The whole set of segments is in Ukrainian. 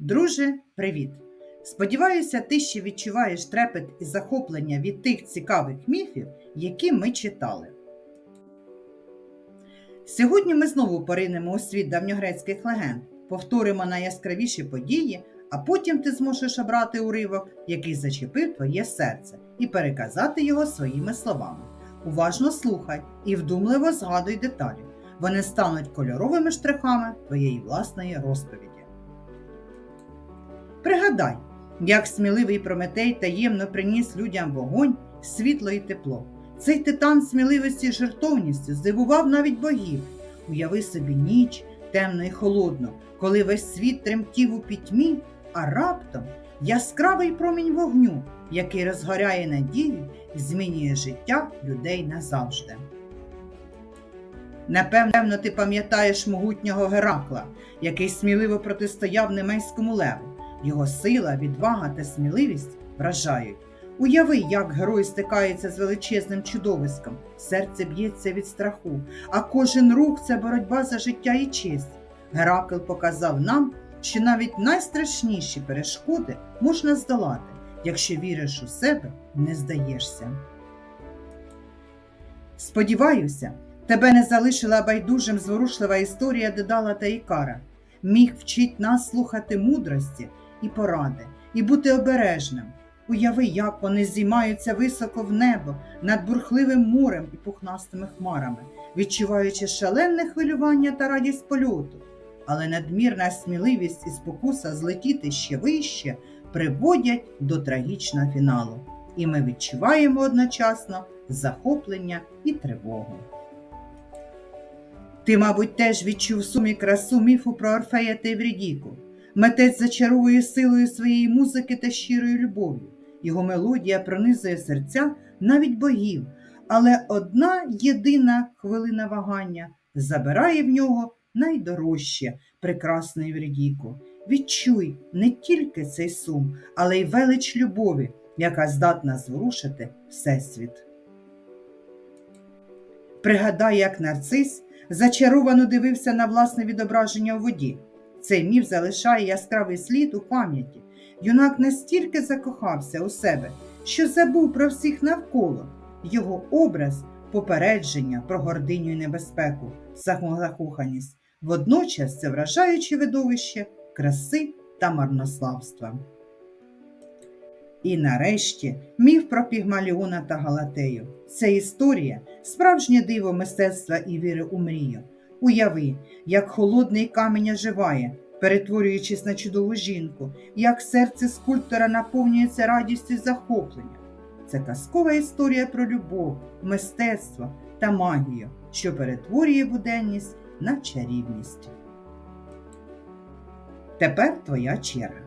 Друже, привіт! Сподіваюся, ти ще відчуваєш трепет і захоплення від тих цікавих міфів, які ми читали. Сьогодні ми знову поринемо у світ давньогрецьких легенд, повторимо найяскравіші події, а потім ти зможеш обрати уривок, який зачепив твоє серце, і переказати його своїми словами. Уважно слухай і вдумливо згадуй деталі. Вони стануть кольоровими штрихами твоєї власної розповіді. Пригадай, як сміливий Прометей таємно приніс людям вогонь, світло і тепло. Цей титан сміливості і жертовністю здивував навіть богів. Уяви собі ніч темно і холодну, коли весь світ тремтів у пітьмі, а раптом яскравий промінь вогню, який розгоряє надію і змінює життя людей назавжди. Напевно, ти пам'ятаєш могутнього Геракла, який сміливо протистояв немейському леву. Його сила, відвага та сміливість вражають. Уяви, як герой стикається з величезним чудовиськом, серце б'ється від страху, а кожен рух це боротьба за життя і честь. Геракл показав нам, що навіть найстрашніші перешкоди можна здолати, якщо віриш у себе, не здаєшся. Сподіваюся, тебе не залишила байдужим зворушлива історія Дедала та Ікара. Міг вчить нас слухати мудрості і поради, і бути обережним. Уяви, як вони зіймаються високо в небо над бурхливим морем і пухнастими хмарами, відчуваючи шалене хвилювання та радість польоту. Але надмірна сміливість і спокуса злетіти ще вище приводять до трагічного фіналу, і ми відчуваємо одночасно захоплення і тривогу. Ти, мабуть, теж відчув сумі красу міфу про Орфея та Еврідіку. Митець зачаровує силою своєї музики та щирою любов'ю. Його мелодія пронизує серця навіть богів, але одна єдина хвилина вагання забирає в нього найдорожче прекрасну Еврідіку. Відчуй не тільки цей сум, але й велич любові, яка здатна зворушити Всесвіт. Пригадай, як нарцис зачаровано дивився на власне відображення у воді. Цей міф залишає яскравий слід у пам'яті. Юнак настільки закохався у себе, що забув про всіх навколо. Його образ попередження про гординю і небезпеку, закоханість. Водночас це вражаюче видовище краси та марнославства. І нарешті міф про Пігмаліона та Галатею. Це історія, справжнє диво мистецтва і віри у мрію. Уяви, як холодний камінь оживає, перетворюючись на чудову жінку, як серце скульптора наповнюється радістю і захопленням. Це казкова історія про любов, мистецтво та магію, що перетворює буденність на чарівність. Тепер твоя черга.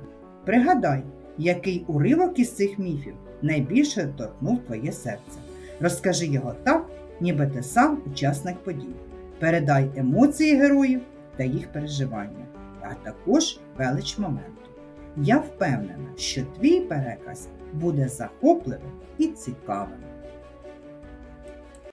Пригадай, який уривок із цих міфів найбільше торкнув твоє серце. Розкажи його так, ніби ти сам учасник подій. Передай емоції героїв та їх переживання, а також велич моменту. Я впевнена, що твій переказ буде захопливим і цікавим.